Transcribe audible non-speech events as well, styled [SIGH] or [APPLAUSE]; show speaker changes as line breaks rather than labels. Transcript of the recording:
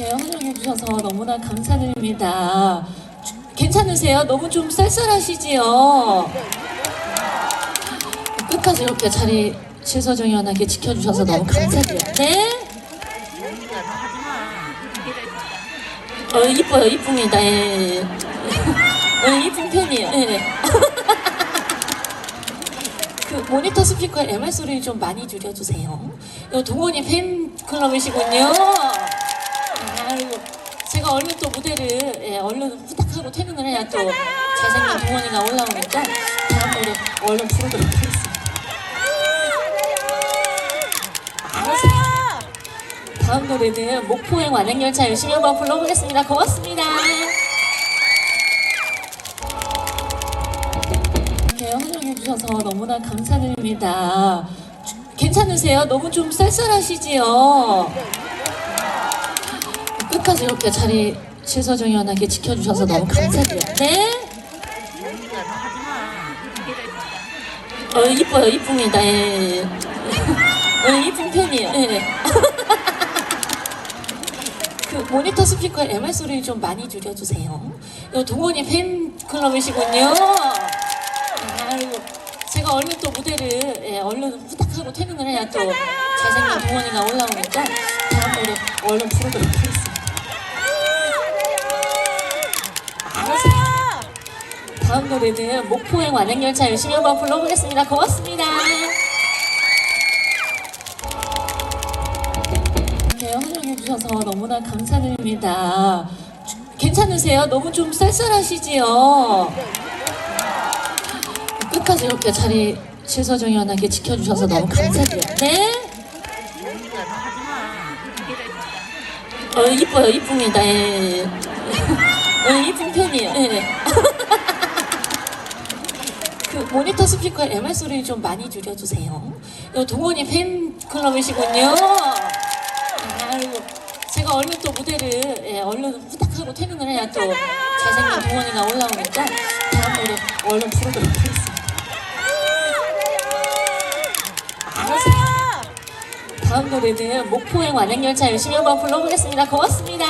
이렇게 환영해 주셔서 너무나 감사드립니다. 괜찮으세요? 너무 좀 쌀쌀하시지요? 끝까지 이렇게 자리 실서정연하게 지켜주셔서 너무 감사드려요. 네? 어, 이뻐요, 이쁩니다. 예, 예. 어, 이쁜 편이에요. 예. [LAUGHS] 그 모니터 스피커에 MR 소리 좀 많이 줄여주세요. 이거 동원이 팬클럽이시군요. 무대를 예, 얼른 후딱하고 퇴근을 해야 또 잘생긴 동원이가 올라오니까 다음 노래 얼른 부르도록 하겠습니다. 다음 노래는 목포행 완행열차 열심히 한번 불러보겠습니다. 고맙습니다. 이렇게 환영해 주셔서 너무나 감사드립니다. 괜찮으세요? 너무 좀 쌀쌀하시지요? 끝까지 이렇게 자리 실서정연하게 지켜주셔서 너무 감사드려요. 네? 어, 이뻐요, 이쁩니다. 예, 예. 어, 이쁜 편이에요. 예. [LAUGHS] 그 모니터 스피커에 MR 소리 좀 많이 줄여주세요. 동원이 팬클럽이시군요. 아이고, 제가 얼른 또 무대를 예, 얼른 후딱하고 퇴근을 해야 또 잘생긴 동원이가 올라오니까 다음 노래 얼른 부르도록 다음 노래는 목포행 완행열차 열심히 한번 불러보겠습니다. 고맙습니다. 이렇게 환영해 주셔서 너무나 감사드립니다. 괜찮으세요? 너무 좀 쌀쌀하시지요? 끝까지 이렇게 자리 실서정연하게 지켜주셔서 너무 감사드려요. 네? 어, 이뻐요, 이쁩니다. 예, 예. 어, 이쁜 편이에요. 예. 그 모니터 스피커에 MR 소리 좀 많이 줄여주세요. 이거 동원이 팬클럽이시군요. 아이고, 제가 얼른 또 무대를 예, 얼른 후딱하고 퇴근을 해야 또 잘생긴 동원이가 올라오니까 다음 노래 얼른 부르도록 하겠습니다. 다음 노래는 목포행 완행열차 열심히 한번 불러보겠습니다. 고맙습니다.